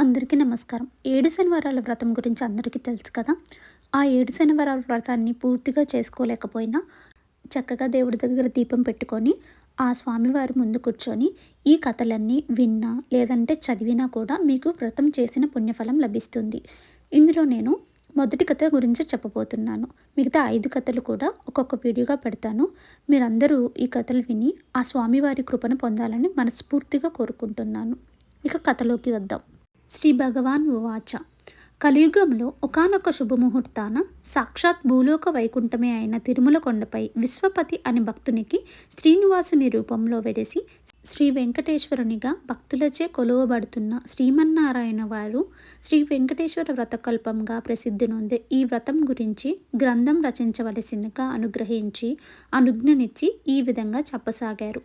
అందరికీ నమస్కారం. ఏడు శనివారాల వ్రతం గురించి అందరికీ తెలుసు కదా? ఆ ఏడు శనివారాల వ్రతాన్ని పూర్తిగా చేసుకోలేకపోయినా చక్కగా దేవుడి దగ్గర దీపం పెట్టుకొని ఆ స్వామివారి ముందు కూర్చొని ఈ కథలన్నీ విన్నా లేదంటే చదివినా కూడా మీకు వ్రతం చేసిన పుణ్యఫలం లభిస్తుంది. ఇందులో నేను మొదటి కథ గురించి చెప్పబోతున్నాను. మిగతా ఐదు కథలు కూడా ఒక్కొక్క వీడియోగా పెడతాను. మీరందరూ ఈ కథలు విని ఆ స్వామివారి కృపను పొందాలని మనస్ఫూర్తిగా కోరుకుంటున్నాను. ఇక కథలోకి వద్దాం. శ్రీ భగవాన్ ఉవాచ. కలియుగంలో ఒకనొక శుభముహూర్తాన సాక్షాత్ భూలోక వైకుంఠమే అయిన తిరుమల కొండపై విశ్వపతి అనే భక్తునికి శ్రీనివాసుని రూపంలో వెలిసి శ్రీ వెంకటేశ్వరునిగా భక్తులచే కొలువబడుతున్న శ్రీమన్నారాయణ వారు శ్రీ వెంకటేశ్వర వ్రతకల్పంగా ప్రసిద్ధి నొందే ఈ వ్రతం గురించి గ్రంథం రచించవలసిందిగా అనుగ్రహించి అనుజ్ఞనిచ్చి ఈ విధంగా చెప్పసాగారు.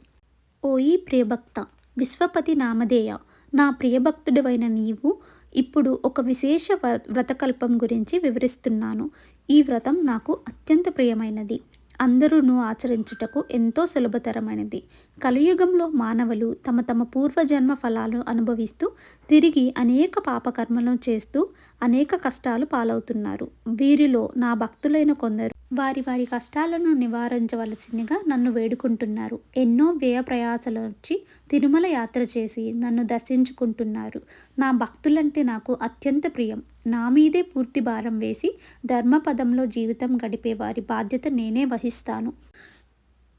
ఓయి ప్రియభక్త విశ్వపతి నామధేయ నా ప్రియభక్తుడివైన నీవు ఇప్పుడు ఒక విశేష వ్రతకల్పం గురించి వివరిస్తున్నాను. ఈ వ్రతం నాకు అత్యంత ప్రియమైనది. అందరూను ఆచరించుటకు ఎంతో సులభతరమైనది. కలియుగంలో మానవులు తమ తమ పూర్వజన్మ ఫలాలను అనుభవిస్తూ తిరిగి అనేక పాపకర్మలను చేస్తూ అనేక కష్టాలు పాలవుతున్నారు. వీరిలో నా భక్తులైన కొందరు వారి వారి కష్టాలను నివారించవలసిందిగా నన్ను వేడుకుంటున్నారు. ఎన్నో వ్యయ ప్రయాసలు వచ్చి తిరుమల యాత్ర చేసి నన్ను దర్శించుకుంటున్నారు. నా భక్తులంటే నాకు అత్యంత ప్రియం. నా మీదే పూర్తి భారం వేసి ధర్మపదంలో జీవితం గడిపే వారి బాధ్యత నేనే వహిస్తాను.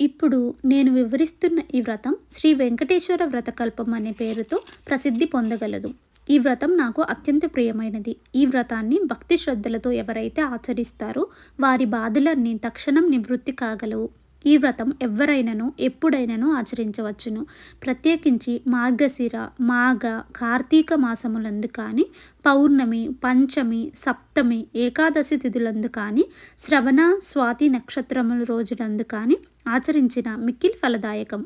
ఇప్పుడు నేను వివరిస్తున్న ఈ వ్రతం శ్రీ వెంకటేశ్వర వ్రతకల్పం అనే పేరుతో ప్రసిద్ధి పొందగలదు. ఈ వ్రతం నాకు అత్యంత ప్రియమైనది. ఈ వ్రతాన్ని భక్తి శ్రద్ధలతో ఎవరైతే ఆచరిస్తారో వారి బాధలన్నీ తక్షణం నివృత్తి కాగలవు. ఈ వ్రతం ఎవరైనను ఎప్పుడైనను ఆచరించవచ్చును. ప్రత్యేకించి మార్గశిర మాఘ కార్తీక మాసములందు కానీ పౌర్ణమి పంచమి సప్తమి ఏకాదశి తిథులందు కానీ శ్రవణ స్వాతి నక్షత్రముల రోజులందు కానీ ఆచరించిన మిక్కిల్ ఫలదాయకం.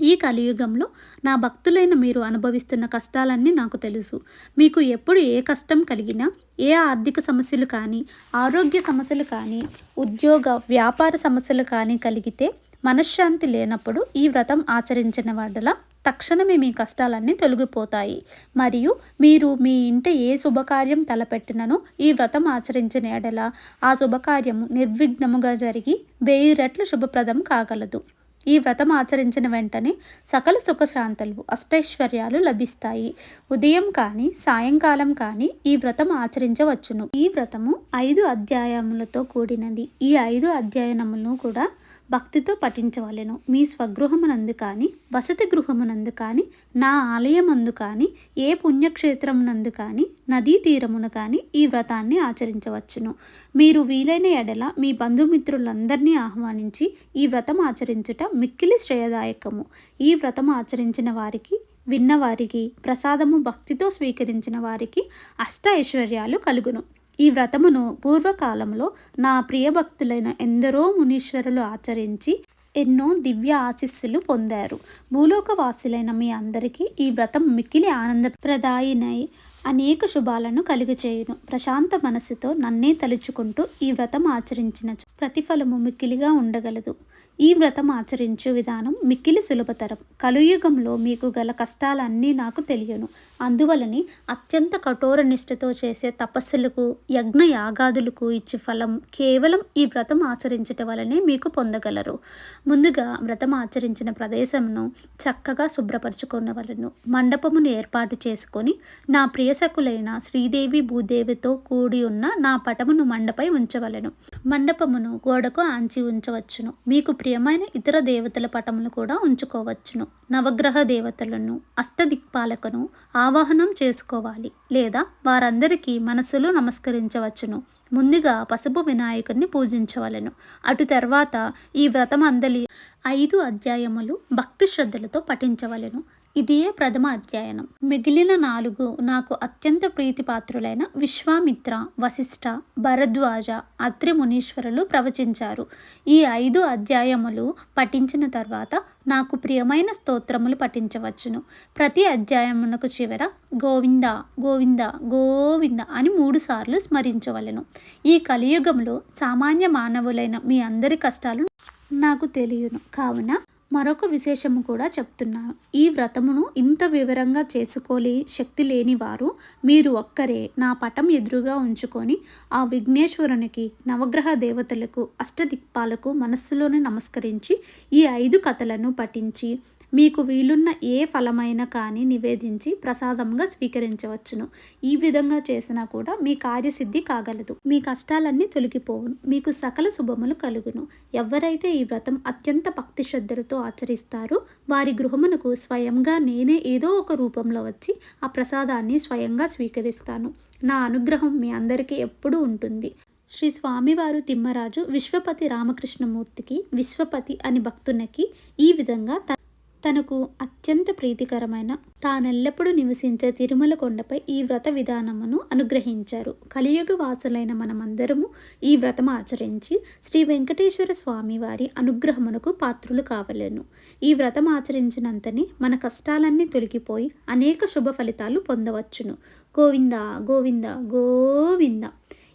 ఈ కలియుగంలో నా భక్తులైన మీరు అనుభవిస్తున్న కష్టాలన్నీ నాకు తెలుసు. మీకు ఎప్పుడు ఏ కష్టం కలిగినా ఏ ఆర్థిక సమస్యలు కానీ ఆరోగ్య సమస్యలు కానీ ఉద్యోగ వ్యాపార సమస్యలు కానీ కలిగితే మనశ్శాంతి లేనప్పుడు ఈ వ్రతం ఆచరించిన వాడల తక్షణమే మీ కష్టాలన్నీ తొలగిపోతాయి. మరియు మీరు మీ ఇంట ఏ శుభకార్యం తలపెట్టినను ఈ వ్రతం ఆచరించిన ఎడల ఆ శుభకార్యము నిర్విఘ్నముగా జరిగి వెయ్యి రెట్లు శుభప్రదం కాగలదు. ఈ వ్రతం ఆచరించిన వెంటనే సకల సుఖశాంతలు అష్టైశ్వర్యాలు లభిస్తాయి. ఉదయం కానీ సాయంకాలం కానీ ఈ వ్రతం ఆచరించవచ్చును. ఈ వ్రతము ఐదు అధ్యాయములతో కూడినది. ఈ ఐదు అధ్యయనములను కూడా భక్తితో పఠించవలెను. మీ స్వగృహమునందు కానీ వసతి గృహమునందు కానీ నా ఆలయమందు కానీ ఏ పుణ్యక్షేత్రమునందు కానీ నదీ తీరమును కానీ ఈ వ్రతాన్ని ఆచరించవచ్చును. మీరు వీలైన ఎడల మీ బంధుమిత్రులందరినీ ఆహ్వానించి ఈ వ్రతం ఆచరించుట మిక్కిలి శ్రేయదాయకము. ఈ వ్రతం ఆచరించిన వారికి విన్నవారికి ప్రసాదము భక్తితో స్వీకరించిన వారికి అష్ట ఐశ్వర్యాలు కలుగును. ఈ వ్రతమును పూర్వకాలంలో నా ప్రియభక్తులైన ఎందరో మునీశ్వరులు ఆచరించి ఎన్నో దివ్య ఆశీస్సులు పొందారు. భూలోకవాసులైన మీ అందరికీ ఈ వ్రతం మిక్కిలి ఆనందప్రదాయినై అనేక శుభాలను కలుగచేయును. ప్రశాంత మనసుతో నన్నే తలుచుకుంటూ ఈ వ్రతం ఆచరించిన ప్రతిఫలము మిక్కిలిగా ఉండగలదు. ఈ వ్రతం ఆచరించు విధానం మిక్కిలి సులభతరం. కలియుగంలో మీకు గల కష్టాలన్నీ నాకు తెలియను. అందువలని అత్యంత కఠోర నిష్ఠతో చేసే తపస్సులకు యజ్ఞ యాగాదులకు ఇచ్చే ఫలం కేవలం ఈ వ్రతం ఆచరించటం వలనే మీకు పొందగలరు. ముందుగా వ్రతం ఆచరించిన ప్రదేశంను చక్కగా శుభ్రపరచుకునవలను మండపమును ఏర్పాటు చేసుకొని నా ప్రియసకులైన శ్రీదేవి భూదేవితో కూడి ఉన్న నా పటమును మండపై ఉంచవలను. మండపమును గోడకు ఆంచి ఉంచవచ్చును. మీకు ప్రియమైన ఇతర దేవతల పటములు కూడా ఉంచుకోవచ్చును. నవగ్రహ దేవతలను అష్టదిక్పాలకను ఆవాహనం చేసుకోవాలి. లేదా వారందరికీ మనసులో నమస్కరించవచ్చును. ముందుగా పసుపు వినాయకుడిని పూజించవలను. అటు తర్వాత ఈ వ్రతం అందలి ఐదు అధ్యాయములు భక్తి శ్రద్ధలతో పఠించవలను. ఇదియే ప్రథమ అధ్యయనం. మిగిలిన నాలుగు నాకు అత్యంత ప్రీతిపాత్రులైన విశ్వామిత్ర వశిష్ఠ భరద్వాజ అత్రి మునీశ్వరులు ప్రవచించారు. ఈ ఐదు అధ్యాయములు పఠించిన తర్వాత నాకు ప్రియమైన స్తోత్రములు పఠించవచ్చును. ప్రతి అధ్యాయమునకు చివర గోవింద గోవింద గోవింద అని మూడు సార్లు స్మరించవలను. ఈ కలియుగంలో సామాన్య మానవులైన మీ అందరి కష్టాలు నాకు తెలియను. కావున మరొక విశేషము కూడా చెప్తున్నాను. ఈ వ్రతమును ఇంత వివరంగా చేసుకోలే శక్తి లేని వారు మీరు ఒక్కరే నా పటం ఎదురుగా ఉంచుకొని ఆ విఘ్నేశ్వరునికి నవగ్రహ దేవతలకు అష్టదిక్పాలకు మనస్సులోనే నమస్కరించి ఈ ఐదు కథలను పఠించి మీకు వీలున్న ఏ ఫలమైనా కానీ నివేదించి ప్రసాదంగా స్వీకరించవచ్చును. ఈ విధంగా చేసినా కూడా మీ కార్యసిద్ధి కాగలదు. మీ కష్టాలన్నీ తొలగిపోవును. మీకు సకల శుభములు కలుగును. ఎవరైతే ఈ వ్రతం అత్యంత భక్తి శ్రద్ధలతో ఆచరిస్తారో వారి గృహమునకు స్వయంగా నేనే ఏదో ఒక రూపంలో వచ్చి ఆ ప్రసాదాన్ని స్వయంగా స్వీకరిస్తాను. నా అనుగ్రహం మీ అందరికీ ఎప్పుడూ ఉంటుంది. శ్రీ స్వామివారు తిమ్మరాజు విశ్వపతి రామకృష్ణమూర్తికి విశ్వపతి అని భక్తునికి ఈ విధంగా త- తనకు అత్యంత ప్రీతికరమైన తానెల్లప్పుడూ నివసించే తిరుమల కొండపై ఈ వ్రత విధానమును అనుగ్రహించారు. కలియుగ వాసులైన మనమందరము ఈ వ్రతం ఆచరించి శ్రీ వెంకటేశ్వర స్వామి వారి అనుగ్రహమునకు పాత్రులు కావలేను. ఈ వ్రతం ఆచరించినంతని మన కష్టాలన్నీ తొలగిపోయి అనేక శుభ ఫలితాలు పొందవచ్చును. గోవింద గోవింద గోవింద.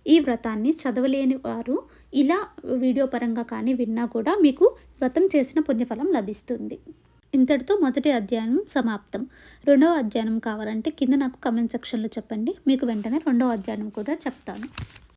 ఈ వ్రతాన్ని చదవలేని వారు ఇలా వీడియో పరంగా కానీ విన్నా కూడా మీకు వ్రతం చేసిన పుణ్యఫలం లభిస్తుంది. ఇంతటితో మొదటి అధ్యాయం సమాప్తం. రెండవ అధ్యాయం కావాలంటే కింద నాకు కమెంట్ సెక్షన్లో చెప్పండి. మీకు వెంటనే రెండవ అధ్యాయం కూడా చెప్తాను.